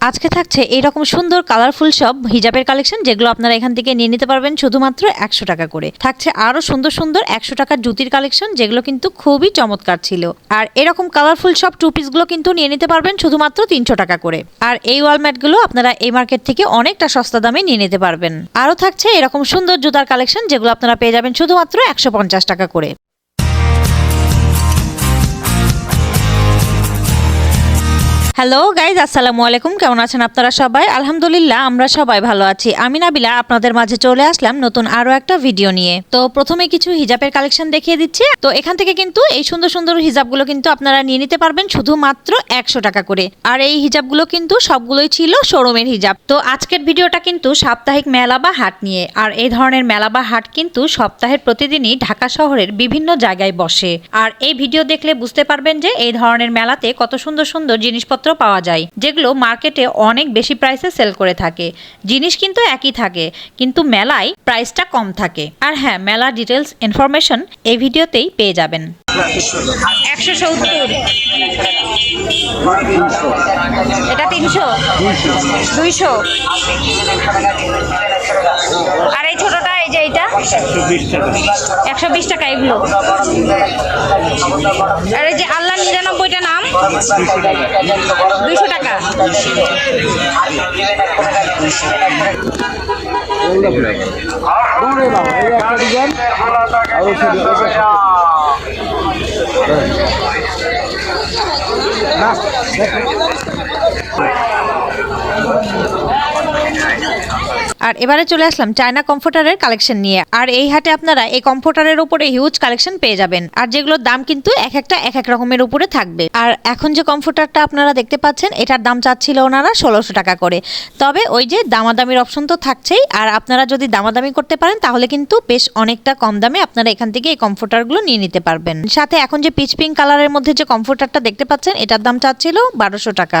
আজকে থাকছে এইরকম সুন্দর কালারফুল সব হিজাবের কালেকশন যেগুলো আপনারা এখান থেকে নিয়ে নিতে পারবেন শুধুমাত্র একশো টাকা করে। থাকছে আরও সুন্দর সুন্দর একশো টাকার জুতির কালেকশন যেগুলো কিন্তু খুবই চমৎকার ছিল। আর এরকম কালারফুল সব টু পিসগুলো কিন্তু নিয়ে নিতে পারবেন শুধুমাত্র তিনশো টাকা করে। আর এই ওয়ালম্যাটগুলো আপনারা এই মার্কেট থেকে অনেকটা সস্তা দামে নিয়ে নিতে পারবেন। আরও থাকছে এরকম সুন্দর জুতার কালেকশন যেগুলো আপনারা পেয়ে যাবেন শুধুমাত্র একশো পঞ্চাশ টাকা করে। হ্যালো গাইজ আসসালামু আলাইকুম। কেমন আছেন আপনারা সবাই? আলহামদুলিল্লাহ, আমরা সবাই ভালো আছি। আমি নাবিলা, আপনাদের মাঝে চলে আসলাম নতুন আরও একটা ভিডিও নিয়ে। তো প্রথমে কিছু হিজাবের কালেকশন দেখিয়ে দিচ্ছি। তো এখান থেকে কিন্তু এই সুন্দর সুন্দর হিজাবগুলো কিন্তু আপনারা নিয়ে নিতে পারবেন শুধুমাত্র একশো টাকা করে। আর এই হিজাবগুলো কিন্তু সবগুলোই ছিল শোরুমের হিজাব। তো আজকের ভিডিওটা কিন্তু সাপ্তাহিক মেলা বা হাট নিয়ে। আর এই ধরনের মেলা বা হাট কিন্তু সপ্তাহের প্রতিদিনই ঢাকা শহরের বিভিন্ন জায়গায় বসে। আর এই ভিডিও দেখলে বুঝতে পারবেন যে এই ধরনের মেলাতে কত সুন্দর সুন্দর জিনিসপত্র পাওয়া যায়, যেগুলো মার্কেটে অনেক বেশি প্রাইসে সেল করে থাকে। জিনিস কিন্তু একই থাকে, কিন্তু মেলায় প্রাইসটা কম থাকে। আর হ্যাঁ মেলা ডিটেলস ইনফরমেশন এই ভিডিওতেই পেয়ে যাবেন। একশো সত্তর। এটা তিনশো? দুইশো। আর এই ছোটটা, এই যে এইটা একশো বিশ টাকা। এগুলো। আর এই যে আল্লাহ নিরানব্বইটা নাম? দুইশো টাকা। না, আর এবারে চলে আসলাম চায়না কমফোর্টারের কালেকশন নিয়ে। আর এই হাটে আপনারা এই কমফোর্টারের উপরে হিউজ কালেকশন পেয়ে যাবেন। আর যেগুলোর দাম কিন্তু এক একটা, এক এক রকমের উপরে থাকবে। আর এখন যে কমফোর্টারটা আপনারা দেখতে পাচ্ছেন, এটার দাম চাচ্ছিল ওনারা ষোলোশো টাকা করে। তবে ওই যে দামাদামির অপশন তো থাকছেই। আর আপনারা যদি দামাদামি করতে পারেন, তাহলে কিন্তু বেশ অনেকটা কম দামে আপনারা এখান থেকে এই কমফোর্টারগুলো নিয়ে নিতে পারবেন। সাথে এখন যে পিচ পিঙ্ক কালারের মধ্যে যে কমফোর্টারটা দেখতে পাচ্ছেন, এটার দাম চাচ্ছিল বারোশো টাকা।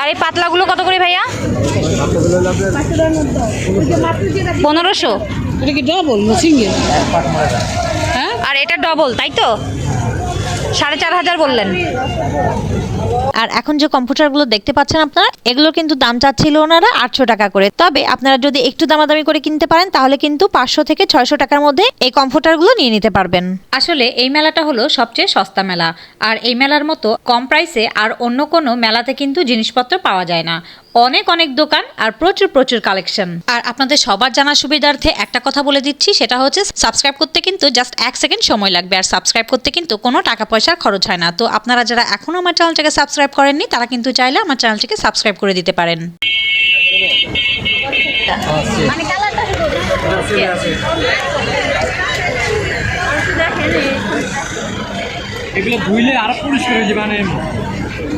আর এই পাতলাগুলো কত করে ভাইয়া? পনেরোশো? এটা কি ডবল সিঙ্গেল আর এটা ডবল তাই তো? সাড়ে চার হাজার বললেন। আর এখন যে কম্পিউটারগুলো দেখতে পাচ্ছেন আপনারা, এগুলোর কিন্তু দাম চাচ্ছিল ওনারা আটশো টাকা করে। তবে আপনারা যদি একটু দামাদামি করে কিনতে পারেন, তাহলে কিন্তু পাঁচশো থেকে ছয়শো টাকার মধ্যে এই কম্পিউটারগুলো নিয়ে নিতে পারবেন। আসলে এই মেলাটা হলো সবচেয়ে সস্তা মেলা। আর এই মেলার মতো কম প্রাইসে আর অন্য কোনো মেলাতে কিন্তু জিনিসপত্র পাওয়া যায় না। অনেক অনেক দোকান আর প্রচুর প্রচুর কালেকশন। আর আপনাদের সবার জানার সুবিধার্থে একটা কথা বলে দিচ্ছি, সেটা হচ্ছে সাবস্ক্রাইব করতে কিন্তু জাস্ট এক সেকেন্ড সময় লাগবে। আর সাবস্ক্রাইব করতে কিন্তু কোনো টাকা পয়সার খরচ হয় না। তো আপনারা যারা এখনও আমার চ্যানেলটাকে সাবস্ক্রাইব করেননি তারা কিন্তু চাইলে আমার চ্যানেলটিকে সাবস্ক্রাইব করে দিতে পারেন। এগুলো ধুইলে আরও পরিষ্কার হয়ে যাবে মানে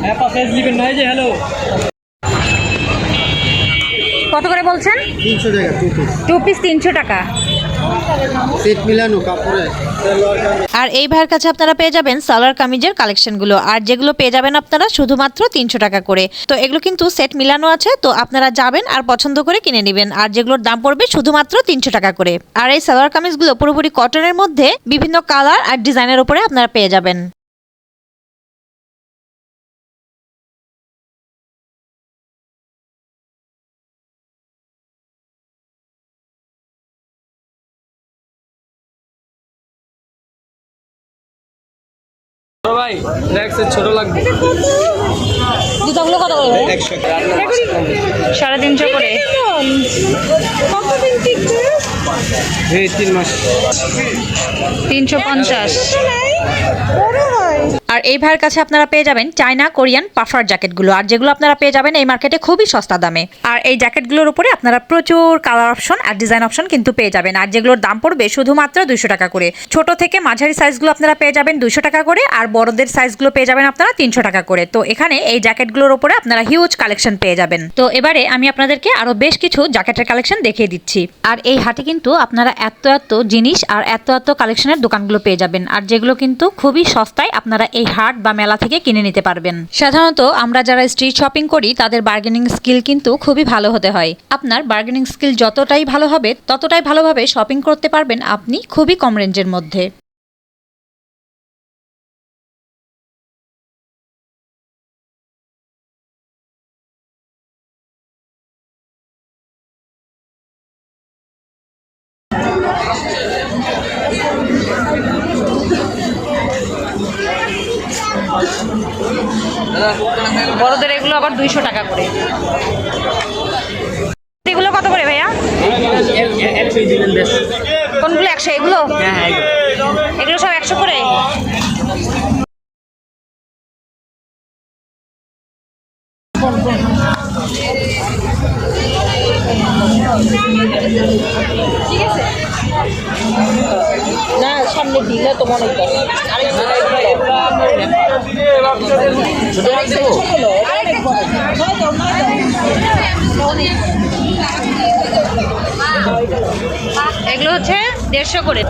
হ্যাঁ পাশে লিখে নয় যে হ্যালো কত করে বলছেন? তিনশো টাকা টু পিস তিনশো টাকা। আর এই ভাইয়ের কাছে আপনারা পেয়ে যাবেন সালোয়ার কামিজের কালেকশনগুলো। আর যেগুলো পেয়ে যাবেন আপনারা শুধুমাত্র তিনশো টাকা করে। তো এগুলো কিন্তু সেট মিলানো আছে, তো আপনারা যাবেন আর পছন্দ করে কিনে নেবেন। আর যেগুলোর দাম পড়বে শুধুমাত্র তিনশো টাকা করে। আর এই সালোয়ার কামিজগুলো পুরোপুরি কটনের মধ্যে বিভিন্ন কালার আর ডিজাইনের উপরে আপনারা পেয়ে যাবেন। ভাই নেক্সট ছোট লাগবে। জুতাগুলো কত করে সাড়ে তিনশো করে। তিন মাস। তিনশো পঞ্চাশ। আর এই ভাইয়ের কাছে আপনারা পেয়ে যাবেন চায়না, কোরিয়ান পাফার জ্যাকেটগুলো। আর যেগুলো আপনারা পেয়ে যাবেন এই মার্কেটে খুবই সস্তা দামে। আর এই জ্যাকেটগুলোর উপরে আপনারা প্রচুর কালার অপশন আর ডিজাইন অপশন কিন্তু পেয়ে যাবেন। আর যেগুলোর দাম পড়বে শুধুমাত্র দুশো টাকা করে। ছোট থেকে মাঝারি সাইজগুলো আপনারা পেয়ে যাবেন দুশো টাকা করে আর বড়দের সাইজগুলো পেয়ে যাবেন আপনারা তিনশো টাকা করে। তো এখানে এই জ্যাকেটগুলোর উপরে আপনারা হিউজ কালেকশন পেয়ে যাবেন। তো এবারে আমি আপনাদেরকে আরও বেশ কিছু জ্যাকেটের কালেকশন দেখিয়ে দিচ্ছি। আর এই হাটে কিন্তু আপনারা এত এত জিনিস আর এত এত কালেকশনের দোকানগুলো পেয়ে যাবেন। আর যেগুলো কিন্তু খুবই সস্তায় আপনারা এই হাট বা মেলা থেকে কিনে নিতে পারবেন। সাধারণত আমরা যারা স্ট্রিট শপিং করি, তাদের বার্গেনিং স্কিল কিন্তু খুবই ভালো হতে হয়। আপনার বার্গেনিং স্কিল যতটাই ভালো হবে, ততটাই ভালোভাবে শপিং করতে পারবেন আপনি খুবই কম রেঞ্জের মধ্যে। বড়দের এগুলো আবার দুইশো টাকা করে। এগুলো কত করে ভাইয়া? কোনগুলো একশো? এগুলো? এগুলো। সব একশো করে? ঠিক আছে না সামনে দিলে তো মনে এগুলো হচ্ছে দেড়শো করে।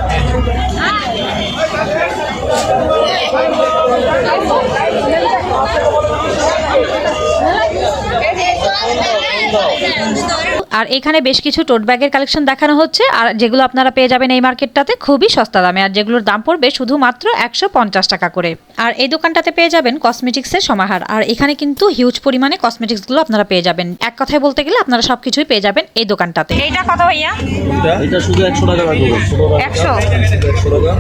আর এখানে বেশ কিছু টোট ব্যাগের কালেকশন দেখানো হচ্ছে, আর যেগুলো আপনারা পেয়ে যাবেন এই মার্কেটটাতে খুবই সস্তা দামে, আর যেগুলোর দাম পড়বে শুধুমাত্র একশো পঞ্চাশ টাকা করে। আর এই দোকানটাতে পেয়ে যাবেন কসমেটিক্সের সমাহার, আর এখানে কিন্তু হিউজ পরিমাণে কসমেটিক্সগুলো আপনারা পেয়ে যাবেন। এক কথায় বলতে গেলে আপনারা সবকিছুই পেয়ে যাবেন এই দোকানটাতে। এইটা কত ভাইয়া? এটা? শুধু একশো টাকা লাগবে। একশো? একশো টাকা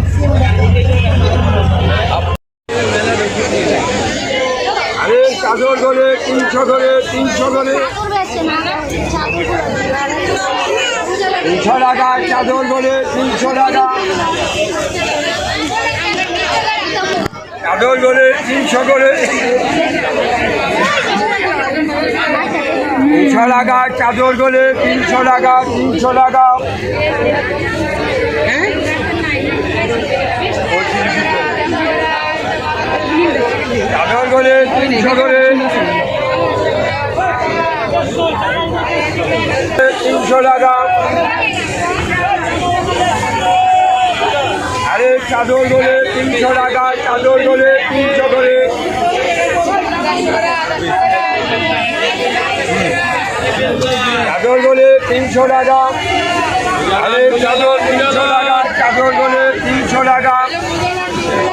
চাদর করে তিনশো করে তিনশো করে তিনশো টাকা চাদর করে তিনশো টাকা। চাদর করে তিনশো করে তিনশো টাকা চাদর করে তিনশো টাকা তিনশো টাকা। চাদর করে তিনশো করে। তিনশো টাকা। আরে, চাদর করে তিনশো টাকা, চাদর করে তিনশো করে। চাদর করে তিনশো টাকা। আরে চাদর তিনশো টাকা চাদর করে তিনশো টাকা।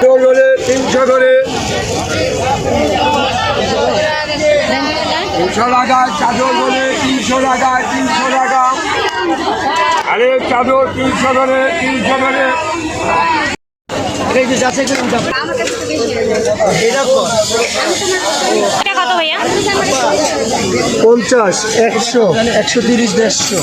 চাদর করে তিনশো করে। তিনশো টাকা চাদর করে তিনশো টাকা তিনশো টাকা। আরে চাদর তিনশো করে তিনশো করে। এটা কত ভাইয়া? পঞ্চাশ একশো একশো তিরিশ দেড়শো।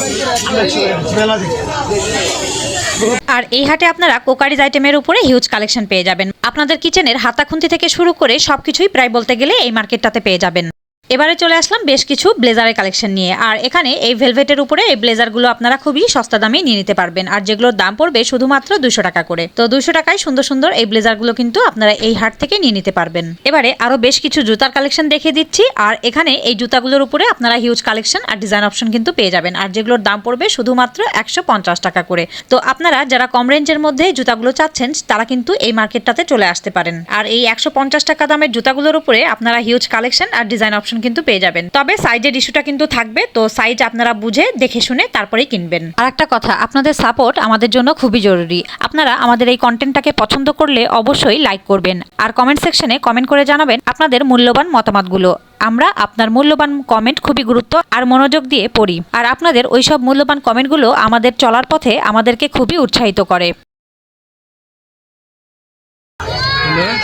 আর এই হাটে আপনারা কোকারিজ আইটেমের উপরে হিউজ কালেকশন পেয়ে যাবেন। আপনাদের কিচেনের হাতাখুন্তি থেকে শুরু করে সবকিছুই প্রায় বলতে গেলে এই মার্কেটটাতে পেয়ে যাবেন। এবারে চলে আসলাম বেশ কিছু ব্লেজারের কালেকশন নিয়ে। আর এখানে এই ভেলভেটের উপরে এই ব্লেজারগুলো আপনারা খুবই সস্তা দামে নিয়ে নিতে পারবেন। আর যেগুলোর দাম পড়বে শুধুমাত্র দুশো টাকা করে। তো দুশো টাকায় সুন্দর সুন্দর এই ব্লেজারগুলো কিন্তু আপনারা এই হাট থেকে নিয়ে নিতে পারবেন। এবারে আরও বেশ কিছু জুতার কালেকশন দেখিয়ে দিচ্ছি। আর এখানে এই জুতাগুলোর উপরে আপনারা হিউজ কালেকশন আর ডিজাইন অপশন কিন্তু পেয়ে যাবেন। আর যেগুলোর দাম পড়বে শুধুমাত্র একশো পঞ্চাশ টাকা করে। তো আপনারা যারা কম রেঞ্জের মধ্যে জুতাগুলো চাচ্ছেন, তারা কিন্তু এই মার্কেটটাতে চলে আসতে পারেন। আর এই একশো পঞ্চাশ টাকা দামের জুতাগুলোর উপরে আপনারা হিউজ কালেকশন আর ডিজাইন অপশন কিন্তু পেয়ে যাবেন। তবে সাইজের ইস্যুটা কিন্তু থাকবে তো সাইজ আপনারা বুঝে দেখে শুনে তারপরেই কিনবেন। আর একটা কথা আপনাদের সাপোর্ট আমাদের জন্য খুবই জরুরি। আপনারা আমাদের এই কন্টেন্টটাকে পছন্দ করলে অবশ্যই লাইক করবেন। আর কমেন্ট সেকশনে কমেন্ট করে জানাবেন আপনাদের মূল্যবান মতামতগুলো। আমরা আপনার মূল্যবান কমেন্ট খুবই গুরুত্ব আর মনোযোগ দিয়ে পড়ি। আর আপনাদের ওইসব মূল্যবান কমেন্টগুলো আমাদের চলার পথে আমাদেরকে খুবই উৎসাহিত করে।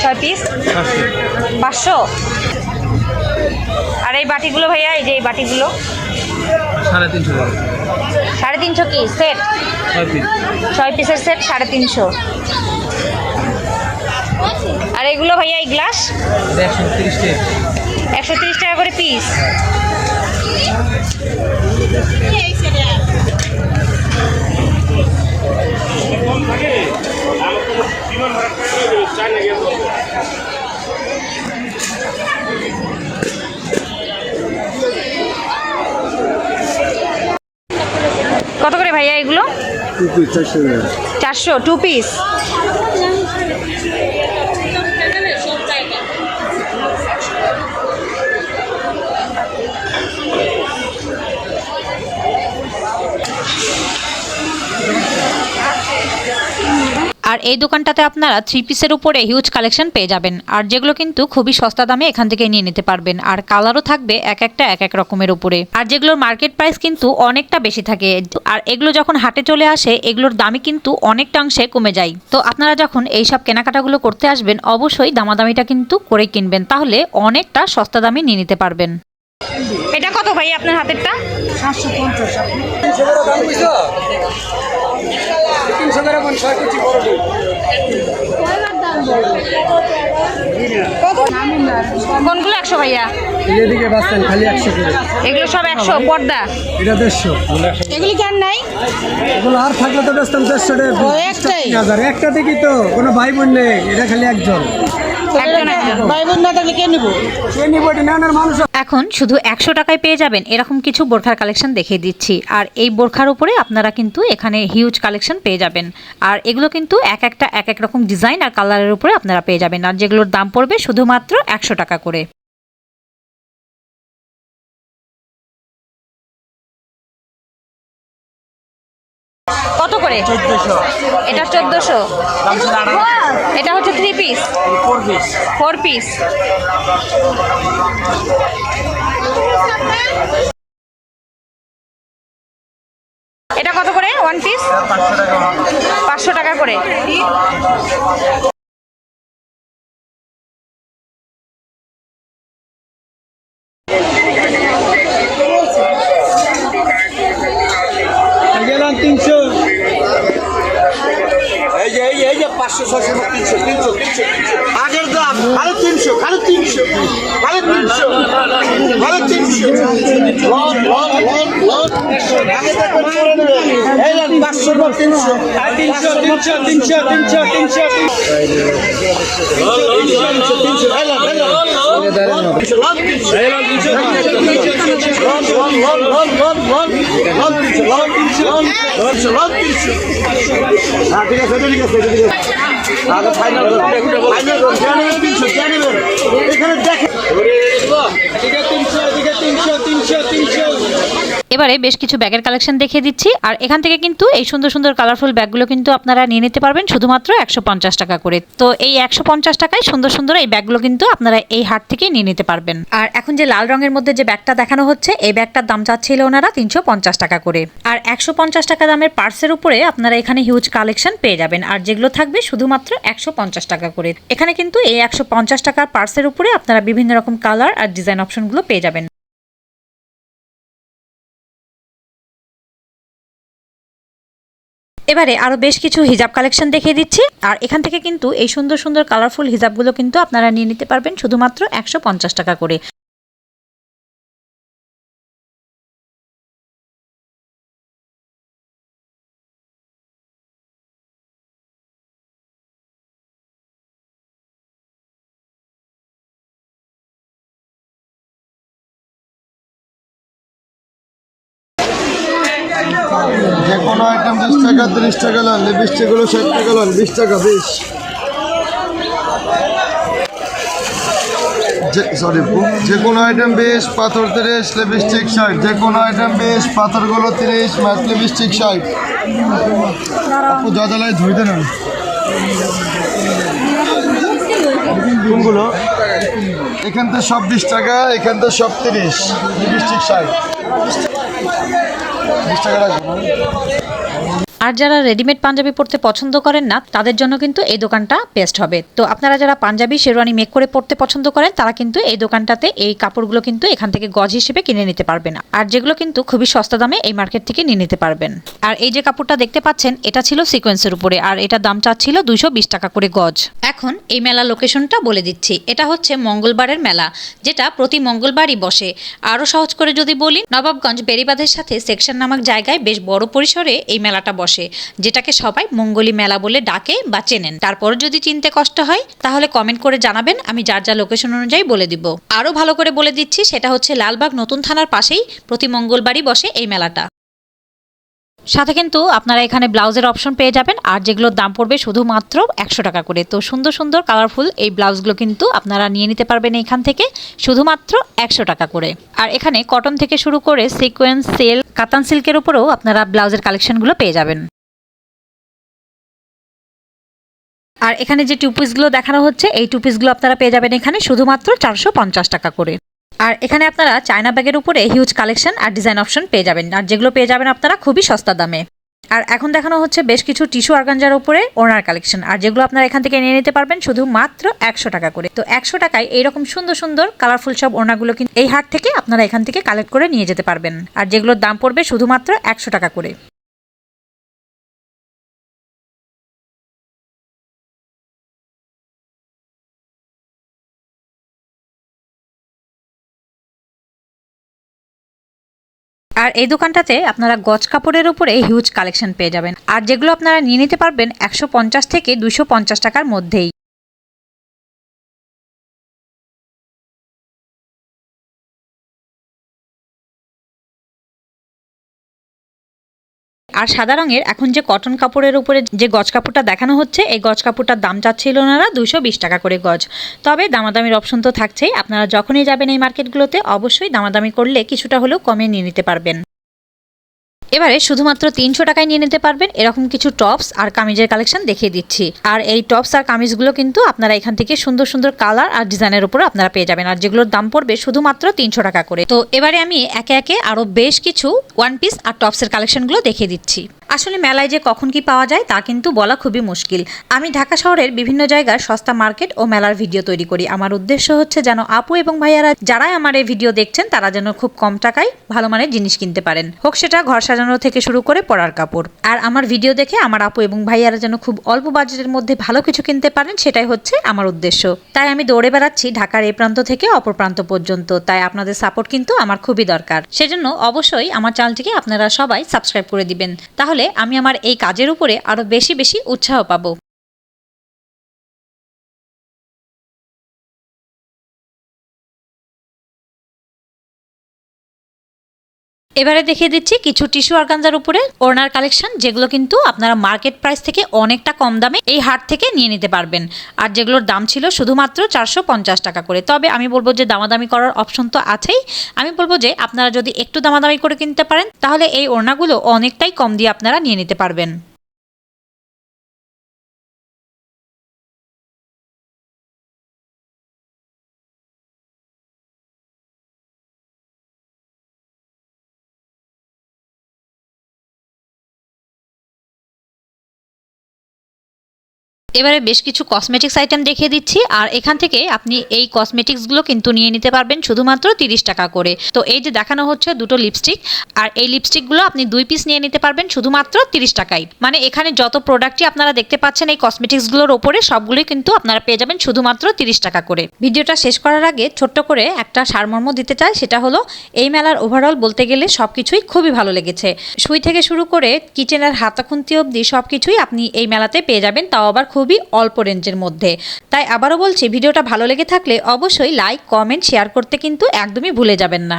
ছয় পিস পাঁচশো। এই বাটিগুলো ভাইয়া এই যে এই বাটিগুলো। সাড়ে তিনশো সাড়ে তিনশো কি? সেট ছয় পিসের সেট সাড়ে তিনশো। আর এগুলো ভাইয়া এই গ্লাস একশো তিরিশ টাকা একশো তিরিশ টাকা করে কত করে ভাইয়া এগুলো? চারশো। টু পিস আর এই দোকানটাতে আপনারা থ্রি পিসের উপরে হিউজ কালেকশন পেয়ে যাবেন। আর যেগুলো কিন্তু খুবই সস্তা দামে এখান থেকে নিয়ে নিতে পারবেন। আর কালারও থাকবে এক একটা এক এক রকমের উপরে। আর যেগুলোর মার্কেট প্রাইস কিন্তু অনেকটা বেশি থাকে। আর এগুলো যখন হাটে চলে আসে এগুলোর দামই কিন্তু অনেকটা অংশে কমে যায়। তো আপনারা যখন এই সব কেনাকাটাগুলো করতে আসবেন অবশ্যই দামাদামিটা কিন্তু করে কিনবেন। তাহলে অনেকটা সস্তা দামে নিয়ে নিতে পারবেন। এটা কত ভাই আপনার হাতেরটা? সাতশো পঞ্চাশ তিনশো করে দাম বুঝছ তিনশো করে মন ছয় কেজি বড় বই। কোনগুলো একশো ভাইয়া। এদিকে খালি একশো করে। এগুলো সব একশো পর্দা? এটা দেড়শো। এগুলি কেন নাই? এগুলো আর থাকলে তো বেচতাম দেড়শো টাকা ও, একটাই? তিন হাজার। একটা দেখি তো কোনো ভাই বোন নেই এটা খালি একজন। এখন শুধু একশো টাকায় পেয়ে যাবেন এরকম কিছু বোরখার কালেকশন দেখিয়ে দিচ্ছি। আর এই বোরখার উপরে আপনারা কিন্তু এখানে হিউজ কালেকশন পেয়ে যাবেন। আর এগুলো কিন্তু এক একটা এক এক রকম ডিজাইন আর কালারের উপরে আপনারা পেয়ে যাবেন। আর যেগুলোর দাম পড়বে শুধুমাত্র একশো টাকা করে। করে? এটা চোদ্দশো? এটা হচ্ছে থ্রি পিস ফোর পিস এটা কত করে? ওয়ান পিস পাঁচশো টাকা করে। পাঁচশো বা তিনশো তিনশো তিনশো তিনশো তিনশো তিনশো এখানে দেখে তিনশো তিনশো তিনশো তিনশো এবারে বেশ কিছু ব্যাগের কালেকশন দেখিয়ে দিচ্ছি। আর এখান থেকে কিন্তু এই সুন্দর সুন্দর কালারফুল ব্যাগগুলো কিন্তু আপনারা নিয়ে নিতে পারবেন শুধুমাত্র একশো পঞ্চাশ টাকা করে। তো এই একশো পঞ্চাশ টাকায় সুন্দর সুন্দর এই ব্যাগগুলো কিন্তু আপনারা এই হাট থেকে নিয়ে নিতে পারবেন। আর এখন যে লাল রঙের মধ্যে যে ব্যাগটা দেখানো হচ্ছে, এই ব্যাগটার দাম চাচ্ছিল ওনারা তিনশো পঞ্চাশ টাকা করে। আর একশো পঞ্চাশ টাকা দামের পার্সের উপরে আপনারা এখানে হিউজ কালেকশন পেয়ে যাবেন। আর যেগুলো থাকবে শুধুমাত্র একশো পঞ্চাশ টাকা করে। এখানে কিন্তু এই একশো পঞ্চাশ টাকার পার্সের উপরে আপনারা বিভিন্ন রকম কালার আর ডিজাইন অপশনগুলো পেয়ে যাবেন। এবারে আরও বেশ কিছু হিজাব কালেকশন দেখিয়ে দিচ্ছি। আর এখান থেকে কিন্তু এই সুন্দর সুন্দর কালারফুল হিজাবগুলো কিন্তু আপনারা নিয়ে নিতে পারবেন শুধুমাত্র একশো পঞ্চাশ টাকা করে। যে কোনো আইটেম বিশ টাকা তিরিশ টাকা লন লিপস্টিকগুলো ষাট টাকা লন বিশ টাকা বিশ। সরি যে কোনো আইটেম বিশ পাথর তিরিশ লিপস্টিক ষাট। যে কোনো আইটেম বিশ পাথরগুলো তিরিশ ম্যাট লিপস্টিক ষাট। আপু জদালায় ধুইতে নেন কোনগুলো? এখান থেকে সব বিশ টাকা এখান থেকে সব তিরিশ লিপস্টিক ষাট। বিশ টাকা রাখব আর যারা রেডিমেড পাঞ্জাবি পরতে পছন্দ করেন না, তাদের জন্য কিন্তু এই দোকানটা বেস্ট হবে। তো আপনারা যারা পাঞ্জাবি শেরওয়ানি মেক করে পরতে পছন্দ করেন, তারা কিন্তু এই দোকানটাতে এই কাপড়গুলো কিন্তু এখান থেকে গজ হিসেবে কিনে নিতে পারবেন। আর যেগুলো কিন্তু খুবই সস্তা দামে এই মার্কেট থেকে নিয়ে নিতে পারবেন। আর এই যে কাপড়টা দেখতে পাচ্ছেন, এটা ছিল সিকোয়েন্সের উপরে, আর এটার দাম চাচ্ছিল দুশো বিশ টাকা করে গজ। এখন এই মেলা লোকেশনটা বলে দিচ্ছি। এটা হচ্ছে মঙ্গলবারের মেলা, যেটা প্রতি মঙ্গলবারই বসে। আরও সহজ করে যদি বলি, নবাবগঞ্জ বেরিবাঁধের সাথে সেকশন নামক জায়গায় বেশ বড় পরিসরে এই মেলাটা বসে। যেটাকে সবাই মঙ্গলী মেলা বলে ডাকে বা চেনেন। তারপর যদি চিনতে কষ্ট হয়, তাহলে কমেন্ট করে জানাবেন, আমি যার যা লোকেশন অনুযায়ী বলে দিব। আরও ভালো করে বলে দিচ্ছি, সেটা হচ্ছে লালবাগ নতুন থানার পাশেই প্রতি মঙ্গলবারই বসে এই মেলাটা। সাথে কিন্তু আপনারা এখানে ব্লাউজের অপশন পেয়ে যাবেন, আর যেগুলোর দাম পড়বে শুধুমাত্র একশো টাকা করে। তো সুন্দর সুন্দর কালারফুল এই ব্লাউজগুলো কিন্তু আপনারা নিয়ে নিতে পারবেন এখান থেকে, শুধুমাত্র একশো টাকা করে। আর এখানে কটন থেকে শুরু করে সিকোয়েন্স সেল কাতান সিল্কের উপরেও আপনারা ব্লাউজের কালেকশনগুলো পেয়ে যাবেন। আর এখানে যে টু পিসগুলো দেখানো হচ্ছে, এই টু পিসগুলো আপনারা পেয়ে যাবেন এখানে শুধুমাত্র চারশো পঞ্চাশ টাকা করে। আর এখানে আপনারা চায়না ব্যাগের উপরে হিউজ কালেকশন আর ডিজাইন অপশন পেয়ে যাবেন। আর যেগুলো পেয়ে যাবেন আপনারা খুবই সস্তা দামে। আর এখন দেখানো হচ্ছে বেশ কিছু টিস্যু আরগাঞ্জার উপরে ওনার কালেকশন আর যেগুলো আপনারা এখান থেকে নিয়ে নিতে পারবেন শুধু মাত্র একশো টাকা করে। তো একশো টাকায় এইরকম সুন্দর সুন্দর কালারফুল সব ওনাগুলো কিন্তু এই হাট থেকে আপনারা এখান থেকে কালেক্ট করে নিয়ে যেতে পারবেন। আর যেগুলোর দাম পড়বে শুধুমাত্র একশো টাকা করে। আর এই দোকানটাতে আপনারা গজ কাপড়ের উপরে হিউজ কালেকশন পেয়ে যাবেন। আর যেগুলো আপনারা নিয়ে নিতে পারবেন একশো পঞ্চাশ থেকে দুশো টাকার মধ্যেই। আর সাদা রঙের এখন যে কটন কাপড়ের উপরে যে গজ কাপড়টা দেখানো হচ্ছে, এই গজ কাপড়টার দাম চাচ্ছিল ওনারা দুশো বিশ টাকা করে গজ। তবে দামাদামির অপশন তো থাকছেই। আপনারা যখনই যাবেন এই মার্কেটগুলোতে অবশ্যই দামাদামি করলে কিছুটা হলেও কমে নিয়ে নিতে পারবেন। এবারে শুধুমাত্র তিনশো টাকায় নিয়ে নিতে পারবেন এরকম কিছু টপস আর কামিজের কালেকশন দেখিয়ে দিচ্ছি। আর এই টপস আর কামিজগুলো কিন্তু আপনারা এখান থেকে সুন্দর সুন্দর কালার আর ডিজাইনের উপর আপনারা পেয়ে যাবেন। আর যেগুলোর দাম পড়বে শুধুমাত্র তিনশো টাকা করে। তো এবারে আমি একে একে আরও বেশ কিছু ওয়ান পিস আর টপসের কালেকশনগুলো দেখিয়ে দিচ্ছি। আসলে মেলায় যে কখন কি পাওয়া যায় তা কিন্তু বলা খুবই মুশকিল। আমি ঢাকা শহরের বিভিন্ন জায়গার সস্তা মার্কেট ও মেলার ভিডিও তৈরি করি। আমার উদ্দেশ্য হচ্ছে যেন আপু এবং ভাইয়ারা যারাই আমার এই ভিডিও দেখছেন, তারা যেন খুব কম টাকায় ভালো মানের জিনিস কিনতে পারেন। হোক সেটা ঘর সাজানো থেকে শুরু করে পরার কাপড়। আর আমার ভিডিও দেখে আমার আপু এবং ভাইয়ারা যেন খুব অল্প বাজেটের মধ্যে ভালো কিছু কিনতে পারেন, সেটাই হচ্ছে আমার উদ্দেশ্য। তাই আমি দৌড়ে বেড়াচ্ছি ঢাকার এই প্রান্ত থেকে অপর প্রান্ত পর্যন্ত। তাই আপনাদের সাপোর্ট কিন্তু আমার খুবই দরকার। সেজন্য অবশ্যই আমার চ্যানেলটিকে আপনারা সবাই সাবস্ক্রাইব করে দিবেন। তাহলে আমি আমার এই কাজের উপরে আরও বেশি বেশি উৎসাহ পাবো। এবারে দেখিয়ে দিচ্ছি কিছু টিস্যু অর্গানজার উপরে ওড়নার কালেকশন, যেগুলো কিন্তু আপনারা মার্কেট প্রাইস থেকে অনেকটা কম দামে এই হাট থেকে নিয়ে নিতে পারবেন। আর যেগুলোর দাম ছিল শুধুমাত্র চারশো পঞ্চাশ টাকা করে। তবে আমি বলব যে দামাদামি করার অপশন তো আছেই। আমি বলব যে আপনারা যদি একটু দামাদামি করে কিনতে পারেন, তাহলে এই ওড়নাগুলো অনেকটাই কম দিয়ে আপনারা নিয়ে নিতে পারবেন। এবারে বেশ কিছু কসমেটিক্স আইটেম দেখিয়ে দিচ্ছি, আর এখান থেকে আপনি এই কসমেটিক্সগুলো কিন্তু নিয়ে নিতে পারবেন শুধুমাত্র তিরিশ টাকা করে। তো এই যে দেখানো হচ্ছে দুটো লিপস্টিক আর এই লিপস্টিকগুলো আপনি দুই পিস নিয়ে নিতে পারবেন শুধুমাত্র তিরিশ টাকায়। মানে এখানে যত প্রোডাক্টই আপনারা দেখতে পাচ্ছেন এই কসমেটিক্সগুলোর ওপরে, সবগুলোই কিন্তু আপনারা পেয়ে যাবেন শুধুমাত্র তিরিশ টাকা করে। ভিডিওটা শেষ করার আগে ছোট্ট করে একটা সারমর্ম দিতে চাই, সেটা হলো এই মেলার ওভারঅল বলতে গেলে সব কিছুই খুবই ভালো লেগেছে। সুই থেকে শুরু করে কিচেনের হাতাখুন্তি অবধি সব কিছুই আপনি এই মেলাতে পেয়ে যাবেন, তাও আবার খুবই অল্প রেঞ্জের মধ্যে। তাই আবারও বলছি, ভিডিওটা ভালো লেগে থাকলে অবশ্যই লাইক, কমেন্ট, শেয়ার করতে কিন্তু একদমই ভুলে যাবেন না।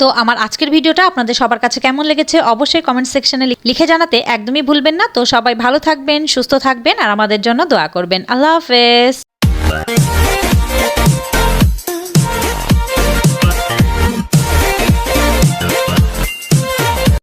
তো আমার আজকের ভিডিওটা আপনাদের সবার কাছে কেমন লেগেছে অবশ্যই কমেন্ট সেকশনে লিখে জানাতে একদমই ভুলবেন না। তো সবাই ভালো থাকবেন, সুস্থ থাকবেন আর আমাদের জন্য দোয়া করবেন। আল্লাহ হাফেজ।